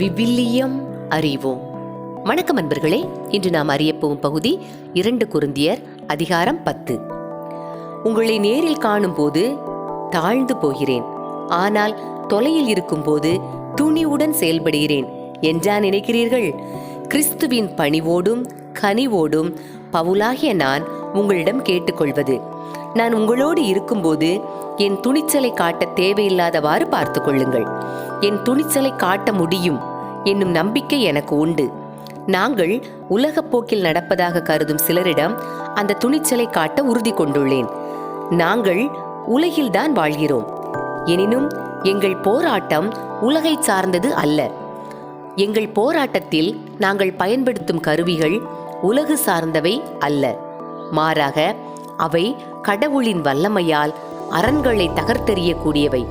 விவிலியம் அறிவோம். வணக்கம் அன்பர்களே இன்று நாம் அறியப்போகும் பகுதி இரண்டு குருந்தியர் அதிகாரம் பத்து. உங்களை நேரில் காணும் போது தாழ்ந்து போகிறேன். ஆனால் தொலையில் இருக்கும்போது துணிவுடன் செயல்படுகிறேன் என்றா நினைக்கிறீர்கள்? கிறிஸ்துவின் பணிவோடும் கனிவோடும் பவுலாகிய நான் உங்களிடம் கேட்டுக்கொள்வது. நான் உங்களோடு இருக்கும்போது என் துணிச்சலை காட்ட தேவையில்லாதவாறு பார்த்து கொள்ளுங்கள். என் துணிச்சலை காட்ட முடியும். என்னும் நம்பிக்கை எனக்கு உண்டு. நாங்கள் உலகப் போக்கில் நடப்பதாக கருதும் சிலரிடம் அந்த துணிச்சலை காட்ட உறுதி கொண்டுள்ளேன். நாங்கள் உலகில்தான் வாழ்கிறோம். எனினும் எங்கள் போராட்டம் உலகை சார்ந்தது அல்ல. எங்கள் போராட்டத்தில் நாங்கள் பயன்படுத்தும் கருவிகள் உலகு சார்ந்தவை அல்ல. மாறாக அவை கடவுளின் வல்லமையால் அரண்களை தகர்த்தெறியக்கூடியவை.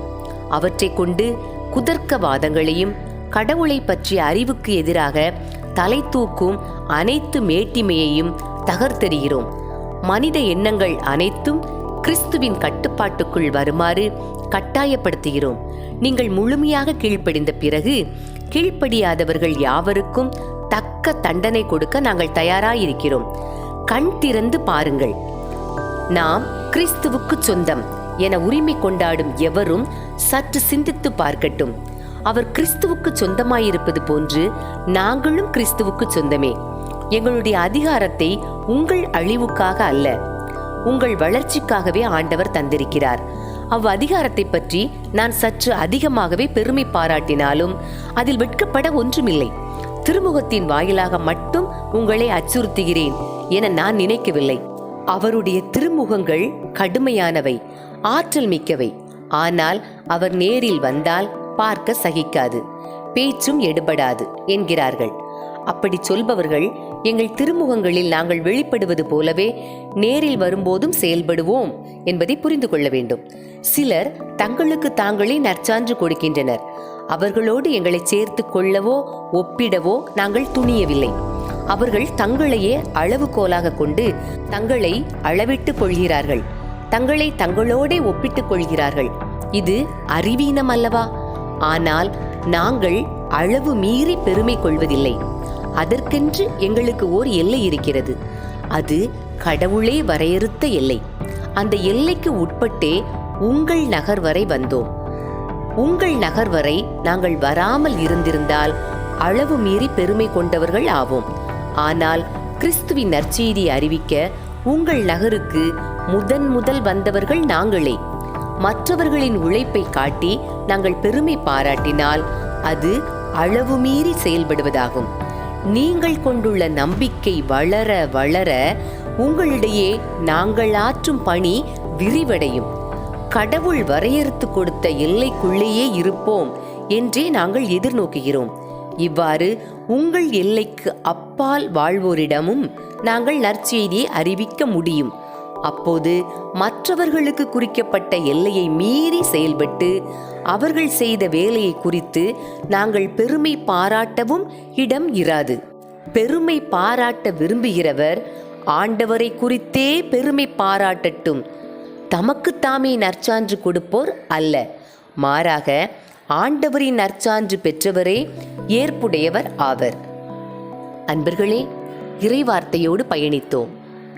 அவற்றைக் கொண்டு குதர்க்கவாதங்களையும் கடவுளை பற்றிய அறிவுக்கு எதிராக தலை தூக்கும் அனைத்து மேட்டிமையையும் தகர்த்தெறிகிறோம். மனித எண்ணங்கள் அனைத்தும் கிறிஸ்துவின் கட்டுப்பாட்டுக்குள் வருமாறு கட்டாயப்படுத்துகிறோம். நீங்கள் முழுமையாக கீழ்ப்படிந்த பிறகு கீழ்ப்படியாதவர்கள் யாவருக்கும் தக்க தண்டனை கொடுக்க நாங்கள் தயாராயிருக்கிறோம். கண் திறந்து பாருங்கள். நாம் கிறிஸ்துவுக்கு சொந்தம் என உரிமை கொண்டாடும் எவரும் சற்று சிந்தித்து பார்க்கட்டும். அவர் கிறிஸ்துவுக்கு சொந்தமாயிருப்பது போன்று நாங்களும் கிறிஸ்துவுக்கு சொந்தமே. எங்களுடைய அதிகாரத்தை உங்கள் அழிவுக்காக அல்ல உங்கள் வளர்ச்சிக்காகவே ஆண்டவர் தந்திருக்கிறார். அவ் அதிகாரத்தை பற்றி நான் சற்று அதிகமாகவே பெருமை பாராட்டினாலும் அதில் வெட்கப்பட ஒன்றுமில்லை. திருமுகத்தின் வாயிலாக மட்டும் உங்களை அச்சுறுத்துகிறேன் என நான் நினைக்கவில்லை. அவருடைய திருமுகங்கள் கடுமையானவை ஆற்றல் மிக்கவை. ஆனால் அவர் நேரில் வந்தால் பார்க்க சகிக்காது. பேச்சும் எடுபடாது என்கிறார்கள். அப்படி சொல்பவர்கள் எங்கள் திருமுகங்களில் நாங்கள் வெளிப்படுவது போலவே நேரில் வரும்போதும் செயல்படுவோம் என்பதை புரிந்து கொள்ள வேண்டும். சிலர் தங்களுக்கு தாங்களே நற்சான்று கொடுக்கின்றனர். அவர்களோடு எங்களை சேர்த்து கொள்ளவோ ஒப்பிடவோ நாங்கள் துணியவில்லை. அவர்கள் தங்களையே அளவுகோலாக கொண்டு தங்களை அளவிட்டுக் கொள்கிறார்கள். தங்களை தங்களோடே ஒப்பிட்டுக் கொள்கிறார்கள். இது அறிவீனம் அல்லவா ஆனால் நாங்கள் அளவு மீறி பெருமை கொள்வதில்லை. அதற்கென்று எங்களுக்கு ஓர் எல்லை இருக்கிறது. அது கடவுளே வரையறுத்த எல்லை. அந்த எல்லைக்கு உட்பட்டே உங்கள் நகர் வரை வந்தோம். உங்கள் நகர் வரை நாங்கள் வராமல் இருந்திருந்தால் அளவு மீறி பெருமை கொண்டவர்கள் ஆவோம். ஆனால் கிறிஸ்துவின் நற்செய்தி அறிவிக்க உங்கள் நகருக்கு முதன் முதல் வந்தவர்கள் நாங்களே. மற்றவர்களின் உழைப்பை காட்டி நாங்கள் பெருமை பாராட்டினால் அது அளவு மீறி செயல்படுவதாகும். நீங்கள் கொண்டுள்ள நம்பிக்கை வளர வளர உங்களிடையே நாங்கள் ஆற்றும் பணி விரிவடையும். கடவுள் வரையறுத்து கொடுத்த எல்லைக்குள்ளேயே இருப்போம் என்றே நாங்கள் எதிர்நோக்குகிறோம். இவ்வாறு உங்கள் எல்லைக்கு அப்பால் வாழ்வோரிடமும் நாங்கள் நற்செய்தியை அறிவிக்க முடியும். அப்போது மற்றவர்களுக்கு குறிக்கப்பட்ட எல்லையை மீறி செயல்பட்டு அவர்கள் செய்த வேலையை குறித்து நாங்கள் பெருமை பாராட்டவும் இடம் இராது. பெருமை பாராட்ட விரும்புகிறவர் ஆண்டவரை குறித்தே பெருமை பாராட்டட்டும். தமக்குத்தாமே நற்சான்று கொடுப்போர் அல்ல. மாறாக ஆண்டவரின் நற்சான்று பெற்றவரே ஏற்புடையவர் ஆவர். அன்பர்களே இறைவார்த்தையோடு பயணித்தோம்.